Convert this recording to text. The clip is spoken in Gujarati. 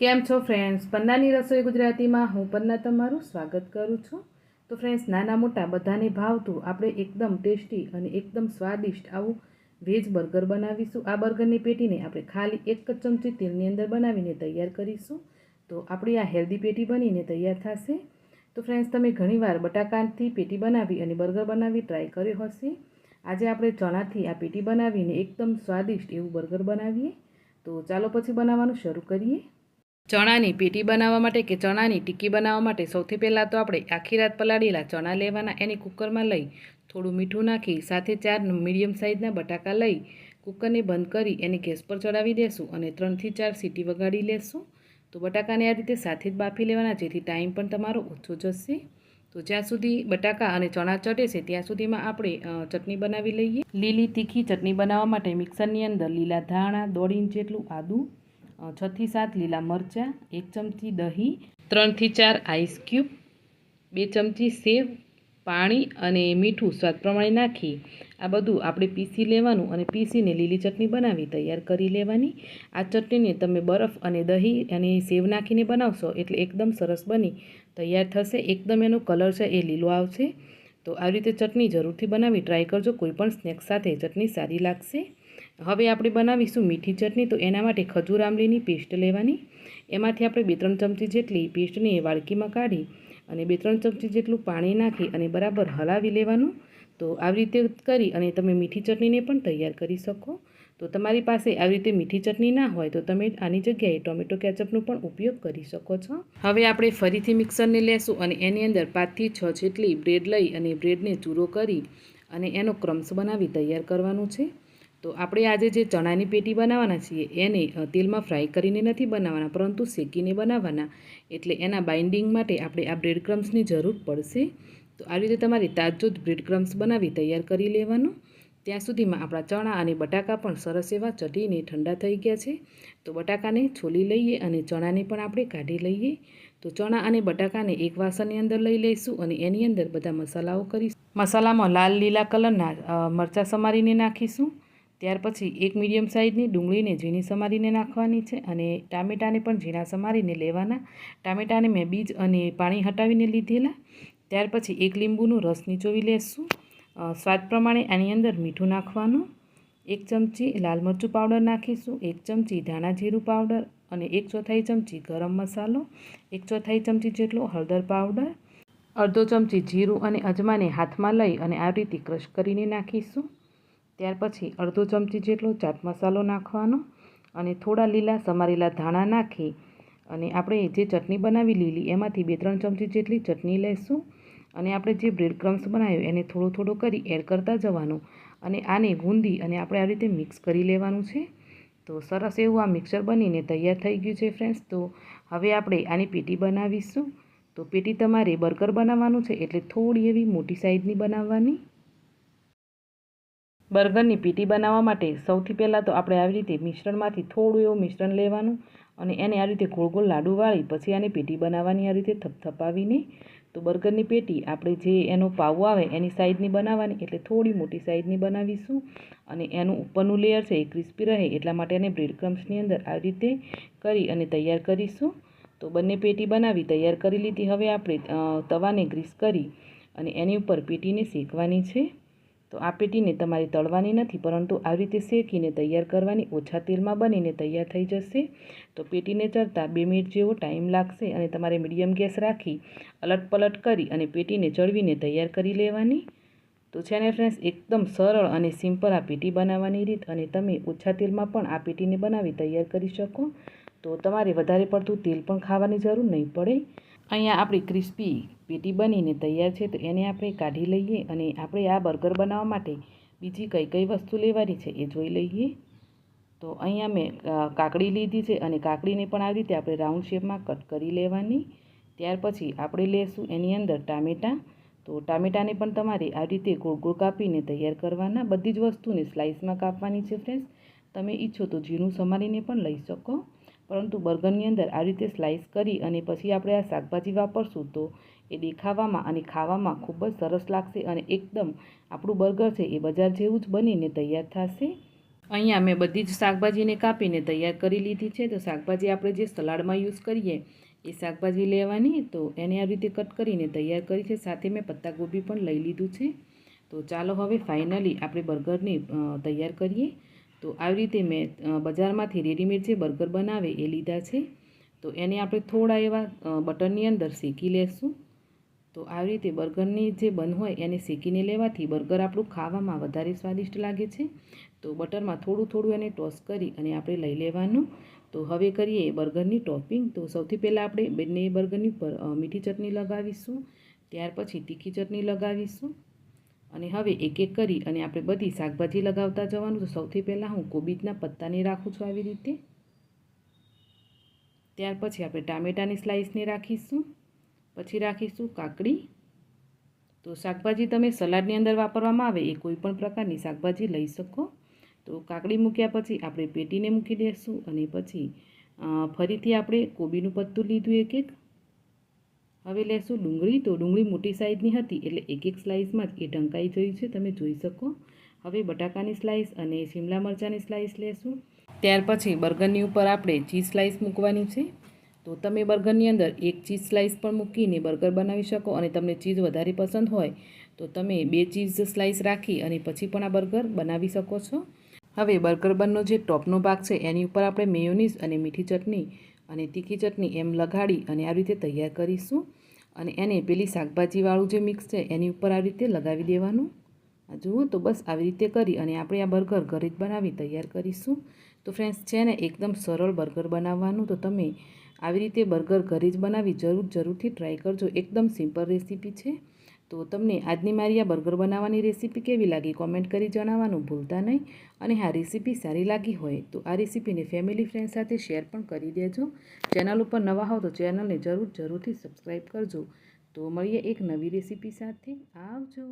કેમ છો ફ્રેન્ડ્સ પન્નાની રસોઈ ગુજરાતીમાં હું પન્ના તમારું સ્વાગત કરું છું. તો ફ્રેન્ડ્સ નાના મોટા બધાને ભાવતું આપણે એકદમ ટેસ્ટી અને એકદમ સ્વાદિષ્ટ આવું વેજ બર્ગર બનાવીશું. આ બર્ગરની પેટીને આપણે ખાલી એક ચમચી તેલની અંદર બનાવીને તૈયાર કરીશું. તો આપણી આ હેલ્ધી પેટી બનીને તૈયાર થશે. તો ફ્રેન્ડ્સ તમે ઘણીવાર બટાકાથી પેટી બનાવી અને બર્ગર બનાવી ટ્રાય કર્યો હશે. આજે આપણે ચણાથી આ પેટી બનાવીને એકદમ સ્વાદિષ્ટ એવું બર્ગર બનાવીએ. તો ચાલો પછી બનાવવાનું શરૂ કરીએ. ચણાની પેટી બનાવવા માટે કે ચણાની ટીકી બનાવવા માટે? સૌથી પહેલાં તો આપણે આખી રાત પલાળેલા ચણા લેવાના એને કુકરમાં લઈ થોડું મીઠું નાખી, સાથે ચાર મીડિયમ સાઇઝના બટાકા લઈ કુકરને બંધ કરી એને ગેસ પર ચડાવી દેશું અને ત્રણથી ચાર સીટી વગાડી લેશું. તો બટાકાને આ રીતે સાથે જ બાફી લેવાના, જેથી ટાઈમ પણ તમારો ઓછો જશે. તો જ્યાં સુધી બટાકા અને ચણા ચટે છે, ત્યાં સુધીમાં આપણે ચટણી બનાવી લઈએ. લીલી તીખી ચટણી બનાવવા માટે મિક્સરની અંદર લીલા ધાણા, દોઢ ઇંચ જેટલું આદું છથી સાત લીલા મરચાં, એક ચમચી દહીં ત્રણથી ચાર આઈસ ક્યુબ બે ચમચી સેવ, પાણી અને મીઠું સ્વાદ પ્રમાણે નાખી. આ બધું આપણે પીસી લેવાનું અને પીસીને લીલી ચટણી બનાવી તૈયાર કરી લેવાની. આ ચટણીને તમે બરફ અને દહીં અને સેવ નાખીને બનાવશો એટલે એકદમ સરસ બની. તૈયાર થશે, એકદમ એનો કલર છે એ લીલો આવશે. તો આવી રીતે ચટણી જરૂરથી બનાવી ટ્રાય કરજો. કોઈ પણ સ્નેક સાથે ચટણી સારી લાગશે. હવે આપણે બનાવીશું મીઠી ચટણી. તો એના માટે ખજૂર આંબલીની પેસ્ટ લેવાની. એમાંથી આપણે બે ત્રણ ચમચી જેટલી પેસ્ટને વાડકીમાં કાઢી અને બે ત્રણ ચમચી જેટલું પાણી નાખી અને બરાબર હલાવી લેવાનું. તો આવી રીતે કરી અને તમે મીઠી ચટણીને પણ તૈયાર કરી શકો. તો તમારી પાસે આવી રીતે મીઠી ચટણી ના હોય તો તમે આની જગ્યાએ ટોમેટો કેચઅપનો પણ ઉપયોગ કરી શકો છો. હવે આપણે ફરીથી મિક્સરને લેશું અને એની અંદર પાંચથી છ જેટલી બ્રેડ લઈ અને બ્રેડને ચૂરો કરી અને એનો ક્રમ્સ બનાવી તૈયાર કરવાનું છે. તો આપણે આજે જે ચણાની પેટી બનાવવાના છીએ એને તેલમાં ફ્રાય કરીને નથી બનાવવાના, પરંતુ શેકીને બનાવવાના. એટલે એના બાઇન્ડિંગ માટે આપણે આ બ્રેડ ક્રમ્સની જરૂર પડશે. તો આવી રીતે તમારે તાજો જ બ્રેડ ક્રમ્સ બનાવી તૈયાર કરી લેવાનું. ત્યાં સુધીમાં આપણા ચણા અને બટાકા પણ સરસ એવા ચઢીને ઠંડા થઈ ગયા છે. તો બટાકાને છોલી લઈએ અને ચણાને પણ આપણે કાઢી લઈએ. તો ચણા અને બટાકાને એક વાસણની અંદર લઈ લઈશું અને એની અંદર બધા મસાલાઓ કરીશું. મસાલામાં લાલ, લીલા કલરના મરચાં સમારીને નાખીશું. ત્યાર પછી એક મીડિયમ સાઇઝની ડુંગળીને ઝીણી સમારીને નાખવાની છે અને ટામેટાને પણ ઝીણા સમારીને લેવાના. ટામેટાને મેં બીજ અને પાણી હટાવીને લીધેલા. ત્યાર પછી એક લીંબુનું રસ નીચોવી લેશું. સ્વાદ પ્રમાણે આની અંદર મીઠું નાખવાનું, એક ચમચી લાલ મરચું પાવડર નાખીશું, એક ચમચી ધાણા જીરું પાવડર અને એક ચોથાઈ ચમચી ગરમ મસાલો, એક ચોથાઈ ચમચી જેટલો હળદર પાવડર, અડધો ચમચી જીરું અને અજમાને હાથમાં લઈ અને આ રીતે ક્રશ કરીને નાખીશું. ત્યાર પછી અડધો ચમચી જેટલો ચાટ મસાલો નાખવાનો અને થોડા લીલા સમારેલા ધાણા નાખી અને આપણે જે ચટણી બનાવી લીલી એમાંથી બે ત્રણ ચમચી જેટલી ચટણી લઈશું અને આપણે જે બ્રેડ ક્રમ્સ બનાવ્યો એને થોડો થોડો કરી એડ કરતા જવાનું. અને આને ગુંદી અને આપણે આ રીતે મિક્સ કરી લેવાનું છે. તો સરસ એવું આ મિક્સર બનીને તૈયાર થઈ ગયું છે ફ્રેન્ડ્સ તો હવે આપણે આની પેટી બનાવીશું. તો પેટી તમારે બર્ગર બનાવવાનું છે એટલે થોડી એવી મોટી સાઈઝની બનાવવાની. બર્ગરની પેટી બનાવવા માટે સૌથી પહેલાં તો આપણે આવી રીતે મિશ્રણમાંથી થોડું એવું મિશ્રણ લેવાનું અને એને આ રીતે ગોળ ગોળ લાડુ વાળી પછી આની પેટી બનાવવાની આ રીતે થપથપાવીને તો બર્ગરની પેટી આપણે જે એનો પાવો આવે એની સાઈઝની બનાવવાની, એટલે થોડી મોટી સાઈઝની બનાવીશું અને એનું ઉપરનું લેયર છે એ ક્રિસ્પી રહે એટલા માટે એને બ્રેડ ક્રમ્સની અંદર આવી રીતે કરી અને તૈયાર કરીશું. તો બંને પેટી બનાવી, તૈયાર કરી લીધી. હવે આપણે તવાને ગ્રીસ કરી અને એની ઉપર પેટીને શેકવાની છે. તો આ પેટીને તમારે તળવાની નથી, પરંતુ આવી રીતે શેકીને તૈયાર કરવાની ઓછા તેલમાં બનીને તૈયાર થઈ જશે. તો પેટીને ચડતા બે મિનિટ જેવો ટાઈમ લાગશે અને તમારે મીડિયમ ગેસ રાખી અલટ પલટ કરી અને પેટીને ચડવીને તૈયાર કરી લેવાની. તો છે ને ફ્રેન્ડ્સ એકદમ સરળ અને સિમ્પલ આ પેટી બનાવવાની રીત અને તમે ઓછા તેલમાં પણ આ પેટીને બનાવી તૈયાર કરી શકો. તો તમારે વધારે પડતું તેલ પણ ખાવાની જરૂર નહીં પડે. અહીંયા આપણી ક્રિસ્પી પેટી બનીને તૈયાર છે, તો એને આપણે કાઢી લઈએ અને આપણે આ બર્ગર બનાવવા માટે બીજી કઈ કઈ વસ્તુ લેવાની છે એ જોઈ લઈએ. તો અહીંયા મેં કાકડી લીધી છે અને કાકડીને પણ આવી રીતે આપણે રાઉન્ડ શેપમાં કટ કરી લેવાની. ત્યાર પછી આપણે લેશું એની અંદર ટામેટાં. તો ટામેટાને પણ તમારે આ રીતે ગોળ ગોળ કાપીને તૈયાર કરવાના. બધી જ વસ્તુને સ્લાઇસમાં કાપવાની છે ફ્રેન્ડ્સ તમે ઈચ્છો તો ઝીણું સમારીને પણ લઈ શકો. પરંતુ બર્ગરની અંદર આ રીતે સ્લાઇસ કરી અને પછી આપણે આ શાકભાજી વાપરશું તો એ દેખાવામાં અને ખાવામાં ખૂબ જ સરસ લાગશે અને એકદમ આપણું બર્ગર છે એ બજાર જેવું જ બનીને તૈયાર થશે. અહીંયા મેં બધી જ શાકભાજીને કાપીને તૈયાર કરી લીધી છે. તો શાકભાજી આપણે જે સલાડમાં યુઝ કરીએ એ શાકભાજી લેવાની. તો એને આ રીતે કટ કરીને તૈયાર કરી છે. સાથે મેં પત્તાગોબી પણ લઈ લીધું છે. તો ચાલો હવે ફાઇનલી આપણે બર્ગરની તૈયાર કરીએ. તો આવી રીતે મેં બજારમાંથી રેડીમેડ જે બર્ગર બનાવે એ લીધા છે. તો એને આપણે થોડા એવા બટરની અંદર શેકી લેશું. તો આવી રીતે બર્ગરની જે બન હોય એને શેકીને લેવાથી બર્ગર આપણું ખાવામાં વધારે સ્વાદિષ્ટ લાગે છે. તો બટરમાં થોડું થોડું એને ટોસ કરી અને આપણે લઈ લેવાનું. તો હવે કરીએ બર્ગરની ટોપિંગ. તો સૌથી પહેલાં આપણે બંને બર્ગરની ઉપર મીઠી ચટણી લગાવીશું. ત્યાર પછી તીખી ચટણી લગાવીશું. અને હવે એક એક કરી અને આપણે બધી શાકભાજી લગાવતા જવાનું, તો સૌથી પહેલાં હું કોબીજના પત્તાની રાખું છું આવી રીતે. ત્યાર પછી આપણે ટામેટાની સ્લાઇસને રાખીશું. પછી રાખીશું કાકડી. તો શાકભાજી તમે સલાડની અંદર વાપરવામાં આવે એ કોઈ પણ પ્રકારની શાકભાજી લઈ શકો. તો કાકડી મૂક્યા પછી આપણે પેટીને મૂકી દઈશું અને પછી ફરીથી આપણે કોબીનું પત્તું લીધું એક એક હવે લેશું ડુંગળી. તો ડુંગળી મોટી સાઇઝની હતી એટલે એક એક સ્લાઇસમાં જ એ ઢંકાઈ જોઈ છે. તમે જોઈ શકો. હવે બટાકાની સ્લાઇસ અને શિમલા મરચાંની સ્લાઇસ લેશું. ત્યાર પછી બર્ગરની ઉપર આપણે ચીઝ સ્લાઇસ મૂકવાની છે. તો તમે બર્ગરની અંદર એક ચીઝ સ્લાઇસ પણ મૂકીને બર્ગર બનાવી શકો અને તમને ચીઝ વધારે પસંદ હોય તો તમે બે ચીઝ સ્લાઇસ રાખી અને પછી પણ આ બર્ગર બનાવી શકો છો. હવે બર્ગર બનનો જે ટોપનો ભાગ છે એની ઉપર આપણે મેયોનીઝ અને મીઠી ચટણી અને તીખી ચટણી એમ લગાડી અને આ રીતે તૈયાર કરીશું. અને એને પેલી શાકભાજીવાળું જે મિક્સ છે, એની ઉપર આવી રીતે લગાવી દેવાનું. જુઓ તો બસ આવી રીતે કરી અને આપણે આ બર્ગર ઘરે જ બનાવી તૈયાર કરીશું. તો ફ્રેન્ડ્સ છે ને, એકદમ સરળ બર્ગર બનાવવાનું. તો તમે આવી રીતે બર્ગર ઘરે જ બનાવી જરૂર જરૂરથી ટ્રાય કરજો. એકદમ સિમ્પલ રેસીપી છે. તો તમને આજની મારી આ બર્ગર બનાવવાની રેસીપી કેવી લાગી કોમેન્ટ કરી જણાવવાનું ભૂલતા નહીં. અને હા, રેસીપી સારી લાગી હોય તો આ રેસીપીને ફેમિલી ફ્રેન્ડ સાથે શેર પણ કરી દેજો. ચેનલ ઉપર નવા હોવ તો ચેનલને જરૂર જરૂરથી સબસ્ક્રાઈબ કરજો. તો મળીએ એક નવી રેસીપી સાથે. આવજો.